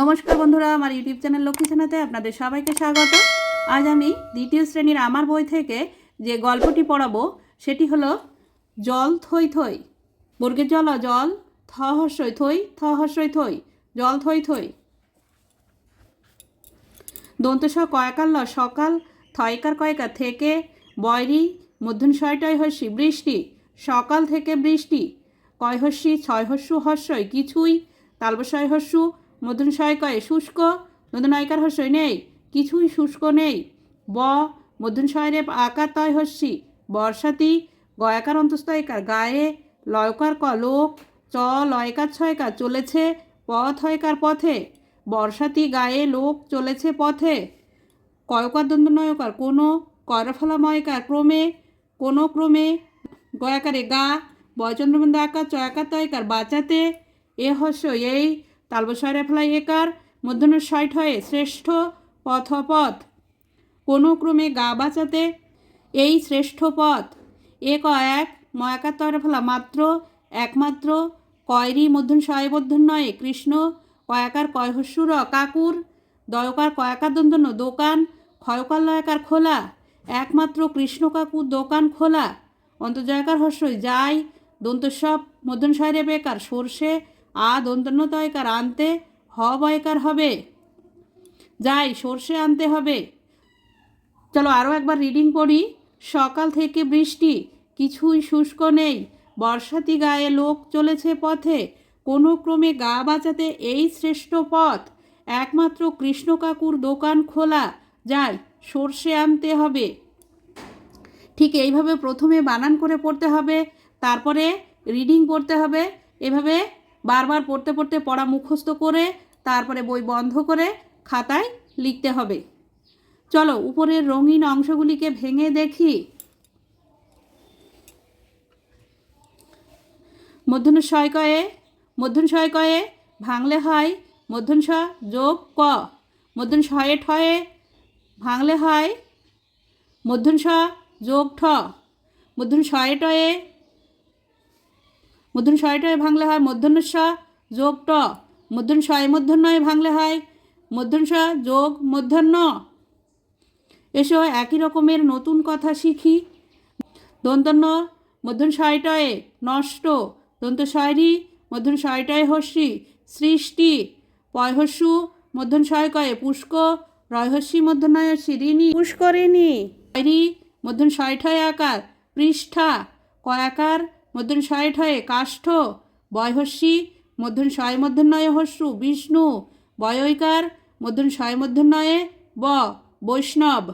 নমস্কার বন্ধুরা, আমার ইউটিউব চ্যানেল লক্ষ্মী সেনাতে আপনাদের সবাইকে স্বাগত। আজ আমি দ্বিতীয় শ্রেণির আমার বই থেকে যে গল্পটি পড়াবো, সেটি হলো জল থই থই। বর্গের জল জল থ হস্যই থই, থ হস্যই থই, জল থই থই। দন্তস কয়কাল ল সকাল থয়কার কয়কার থেকে বয়রি, মধ্যন ছয়টায় হস্যি বৃষ্টি, সকাল থেকে বৃষ্টি। কয় হস্যি ছয় হস্যু হস্যই কিছুই, তালবসয় হস্যু মধ্যন কয়ে শুষ্ক। নতুন নয়কার হস্যই নেই, কিছুই শুষ্ক নেই। ব মধ্যন ছয়রে আকার তয় হস্যি, বর্ষাতি, গয়াকার অন্তস্তয়কার গায়ে, লয়কার ক লোক চ, লয়কার ছয়কার চলেছে পথ হয়কার পথে, বর্ষাতি গায়ে লোক চলেছে পথে। কয়কার দ্বন্দ্ব নয়কার কোনো, করফলাময়কার ক্রমে, কোনো ক্রমে, গয়াকারে গা বয়চন্দ্রবন্ধ আকার, চয়াকার তয়কার বাঁচাতে, এ হস্য এই তালবসরে ফেলাই একার মধ্যনের ষাট হয়ে শ্রেষ্ঠ পথ পথ কোনো ক্রমে গা বাঁচাতে এই শ্রেষ্ঠ পথ। এ ক এক ময়াকার তরে ফেলা মাত্র, একমাত্র কয়রি মধ্যন মধ্যন নয় কৃষ্ণ, কয়াকার কয়হস্যুর কাকুর, দয়কার কয়াকার দন্তন্য দোকান, ক্ষয়কার লয়কার খোলা, একমাত্র কৃষ্ণ কাকুর দোকান খোলা। অন্তর্জয়কার হস্যই যাই দন্তস্বপ মধ্যন শয়রে বেকার সর্ষে আ দন্তন্য তয়কার আনতে হ বয়কার হবে। যাই, সর্ষে আনতে হবে। চলো আরও একবার রিডিং পড়ি। সকাল থেকে বৃষ্টি, কিছুই শুষ্ক নেই। বর্ষাতি গায়ে লোক চলেছে পথে। কোনো ক্রমে গা বাঁচাতে এই শ্রেষ্ঠ পথ। একমাত্র কৃষ্ণ কাকুর দোকান খোলা। যাই, সর্ষে আনতে হবে। ঠিক এইভাবে প্রথমে বানান করে পড়তে হবে। তারপরে রিডিং পড়তে হবে। এভাবে বারবার পড়তে পড়তে পড়া মুখস্থ করে, তারপরে বই বন্ধ করে খাতায় লিখতে হবে। চলো, উপরের রঙিন অংশগুলিকে ভেঙে দেখি। মধ্যন শয় কয়ে মধ্যন শয় কয়ে ভাঙলে হয়। মধ্যন স যোগ ক, মধ্যন শয়ে ঠয়ে ভাঙলে হয়। মধ্যন স যোগ ঠ, মধ্যন শয়ে টয়ে মধ্যন শয়ে টয়ে ভাঙলে হয় মধ্যন্য স যোগ ট। মধ্যন শয়ে মধ্যন্নয়ে ভাঙলে হয় মধ্যন স যোগ মধ্যাহ্ন এসো একই রকমের নতুন কথা শিখি। দন্তন্য মধ্যন শয়টয়ে নষ্ট। দন্ত শয়রি মধ্যন শয়টয়ে হস্যি। সৃষ্টি পয়হস্যু মধ্যন শয় কয়ে পুষ্ক। রয়হস্যি মধ্যনয়স্যি ঋণী পুষ্করিণী। শয়রি মধ্যন শয়ঠয়ে আকার। পৃষ্ঠা কয়াকার মধ্যন শয়ঠয়ে কাষ্ঠ, বয়হস্যি মধ্যন শয় মধ্যন্নয়ে হস্যু, বিষ্ণু, বয়ৈকার মধ্যন শয় মধ্যন্নয়ে ব, বৈষ্ণব।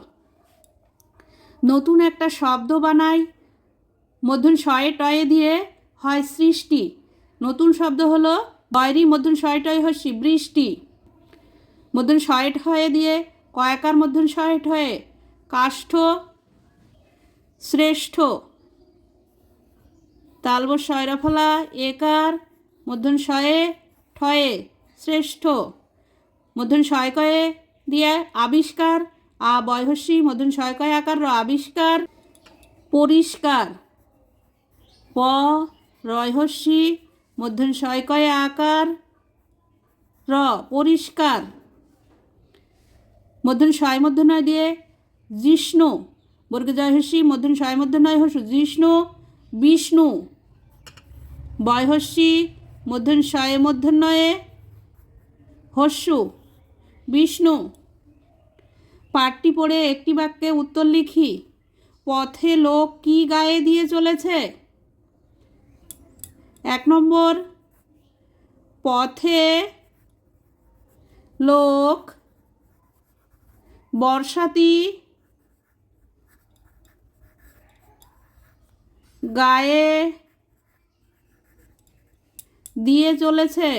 নতুন একটা শব্দ বানাই মধ্যন শয়ে টয়ে দিয়ে হয় সৃষ্টি। নতুন শব্দ হলো বয়রি মধ্যন শয়ে টয়ে হস্যি, বৃষ্টি। মধ্যন শয়ে হয়ে দিয়ে কয়াকার মধ্যন শয়ে হয়ে কাষ্ঠ, শ্রেষ্ঠ। তালব শয়রফলা একার মধ্যন শয়ে ঠয়ে, শ্রেষ্ঠ। মধ্যন শয় কয়ে, দিয়ে, আবিষ্কার। আ বয়হস্যি, মধ্যন শয় কয়ে, আকার র, আবিষ্কার। পরিষ্কার। প, রয়হস্যি, মধ্যন শয় কয়ে, আকার। র, পরিষ্কার। মধ্যন শয় মধ্যনয় দিয়ে, জিষ্ণু। বর্গে জয়হস্যি মধ্যন শয় মধ্যনয় হস্যু জিষ্ণু। বিষ্ণু। বয়হস্যি মধ্যন শয়ে মধ্যন্নয়ে হস্যু, বিষ্ণু, পাঠটি পড়ে একটি বাক্যে উত্তর লিখি, পথে লোক কি গায়ে দিয়ে চলেছে? এক নম্বর, পথে লোক বর্ষাতি গায়ে দিয়ে চলেছে।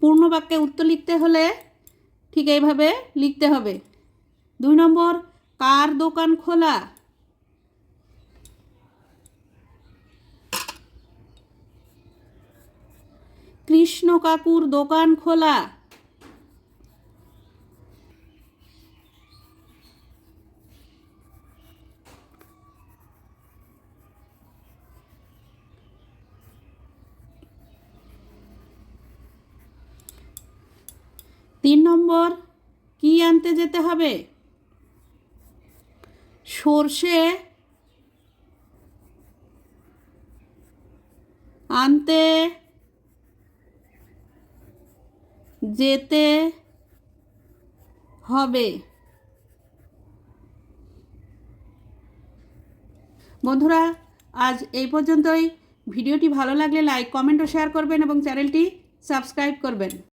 পূর্ণ বাক্যে উত্তর লিখতে হলে ঠিক এইভাবে লিখতে হবে। দুই নম্বর, কার দোকান খোলা? কৃষ্ণ কাকুর দোকান খোলা। তিন নম্বর, কি আনতে যেতে হবে? সর্ষে আনতে যেতে হবে। বন্ধুরা, আজ এই পর্যন্তই। ভিডিওটি ভালো লাগলে লাইক, কমেন্ট ও শেয়ার করবেন এবং চ্যানেলটি সাবস্ক্রাইব করবেন।